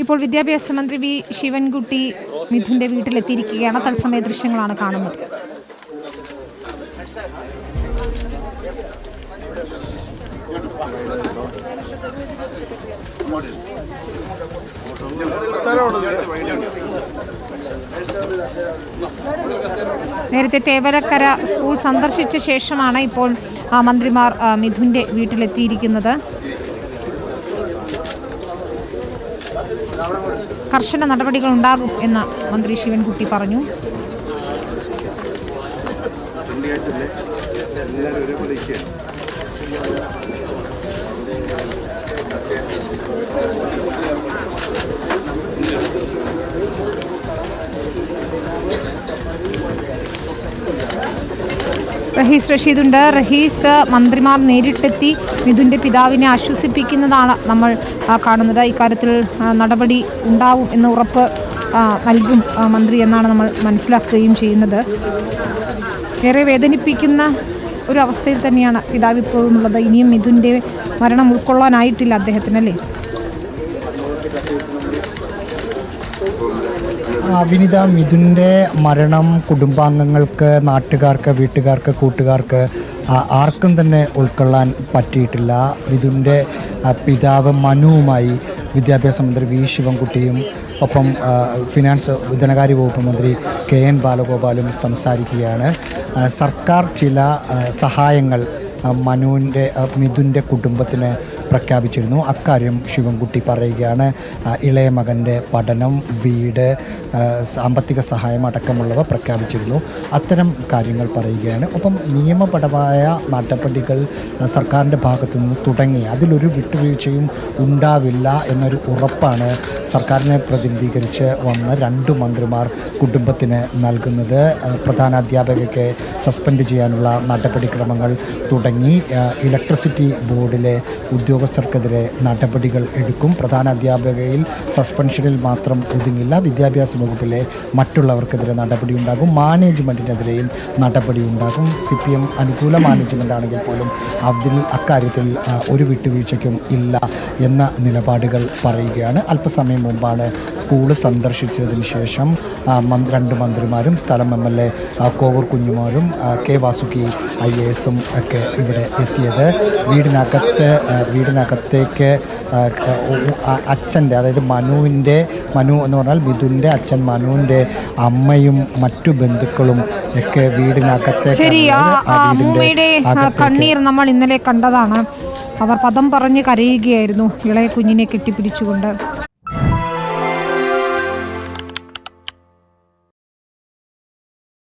ഇപ്പോൾ വിദ്യാഭ്യാസ മന്ത്രി വി. ശിവൻകുട്ടി മിഥുന്റെ വീട്ടിലെത്തിയിരിക്കുകയാണ്. തത്സമയ ദൃശ്യങ്ങളാണ് കാണുന്നത്. നേരത്തെ തേവരക്കര സ്കൂൾ സന്ദർശിച്ച ശേഷമാണ് ഇപ്പോൾ മന്ത്രിമാർ മിഥുന്റെ വീട്ടിലെത്തിയിരിക്കുന്നത്. കർശന നടപടികൾ ഉണ്ടാകും എന്ന് മന്ത്രി ശിവൻകുട്ടി പറഞ്ഞു. റഹീസ് റഷീദുണ്ട്. റഹീസ് മന്ത്രിമാർ നേരിട്ടെത്തി മിഥുന്റെ പിതാവിനെ ആശ്വസിപ്പിക്കുന്നതാണ് നമ്മൾ കാണുന്നത്. ഇക്കാര്യത്തിൽ നടപടി ഉണ്ടാവും എന്ന് ഉറപ്പ് നൽകും മന്ത്രി എന്നാണ് നമ്മൾ മനസ്സിലാക്കുകയും ചെയ്യുന്നത്. ഏറെ വേദനിപ്പിക്കുന്ന ഒരു അവസ്ഥയിൽ തന്നെയാണ് പിതാവ് ഇപ്പോഴും ഉള്ളത്. ഇനിയും മിഥുന്റെ മരണം ഉൾക്കൊള്ളാനായിട്ടില്ല അദ്ദേഹത്തിനല്ലേ? വിനിത മിഥുന്റെ മരണം കുടുംബാംഗങ്ങൾക്ക് നാട്ടുകാർക്ക് വീട്ടുകാർക്ക് കൂട്ടുകാർക്ക് ആർക്കും തന്നെ ഉൾക്കൊള്ളാൻ പറ്റിയിട്ടില്ല. മിഥുന്റെ പിതാവ് മനുവുമായി വിദ്യാഭ്യാസ മന്ത്രി വി. ശിവൻകുട്ടിയും ഒപ്പം ഫിനാൻസ് ധനകാര്യ വകുപ്പ് മന്ത്രി കെ. എൻ. ബാലഗോപാലും സംസാരിക്കുകയാണ്. സർക്കാർ ചില സഹായങ്ങൾ മനുവിന്റെ മിഥുന്റെ കുടുംബത്തിന് പ്രഖ്യാപിച്ചിരുന്നു. അക്കാര്യം ശിവൻകുട്ടി പറയുകയാണ്. ഇളയ മകന്റെ പഠനം വീട് സാമ്പത്തിക സഹായം അടക്കമുള്ളവ പ്രഖ്യാപിച്ചിരുന്നു. അത്തരം കാര്യങ്ങൾ പറയുകയാണ്. ഒപ്പം നിയമപരമായ നടപടികൾ സർക്കാരിന്റെ ഭാഗത്തു നിന്ന് തുടങ്ങി. അതിലൊരു വിട്ടുവീഴ്ചയും ഉണ്ടാവില്ല എന്നൊരു ഉറപ്പാണ് സർക്കാരിനെ പ്രതിനിധീകരിച്ച് വന്ന രണ്ട് മന്ത്രിമാർ കുടുംബത്തിന് നൽകുന്നത്. പ്രധാന അധ്യാപകയ്ക്ക് സസ്പെൻഡ് ചെയ്യാനുള്ള നടപടിക്രമങ്ങൾ തുടങ്ങി. ഇലക്ട്രിസിറ്റി ബോർഡിലെ ഉദ്യോഗസ്ഥർക്കെതിരെ നടപടികൾ എടുക്കും. പ്രധാന അധ്യാപകയിൽ സസ്പെൻഷനിൽ മാത്രം ഒതുങ്ങില്ല. വിദ്യാഭ്യാസ വകുപ്പിലെ മറ്റുള്ളവർക്കെതിരെ നടപടി ഉണ്ടാകും മാനേജ്മെന്റിനെതിരെയും നടപടി ഉണ്ടാകും സി പി എം അനുകൂല മാനേജ്മെന്റ് ആണെങ്കിൽ പോലും അതിൽ അക്കാര്യത്തിൽ ഒരു വിട്ടുവീഴ്ചയ്ക്കും ഇല്ല എന്ന നിലപാടുകൾ പറയുകയാണ്. അല്പസമയം മുമ്പാണ് സ്കൂൾ സന്ദർശിച്ചതിന് ശേഷം രണ്ട് മന്ത്രിമാരും സ്ഥലം എം എൽ എ കോവൂർ കുഞ്ഞുമാരും കെ വാസുക്കി ഐ എ എസും ഒക്കെ ഇവിടെ എത്തിയത്. വീടിനകത്ത് ആ, വീടിനകത്തേക്ക് ആ, ക- ഉ- അച്ഛന്റെ അതായത് മനുവിന്റെ മനു എന്ന് പറഞ്ഞാൽ മിഥുന്റെ അച്ഛൻ മനുവിന്റെ അമ്മയും മറ്റു ബന്ധുക്കളും ഒക്കെ വീടിനകത്തെ ശരി അമ്മൂമ്മയുടെ കണ്ണീർ നമ്മൾ ഇന്നലെ കണ്ടതാണ്. അവർ പദം പറഞ്ഞ് കരയുകയായിരുന്നു ഇളയ കുഞ്ഞിനെ കെട്ടിപ്പിടിച്ചുകൊണ്ട്.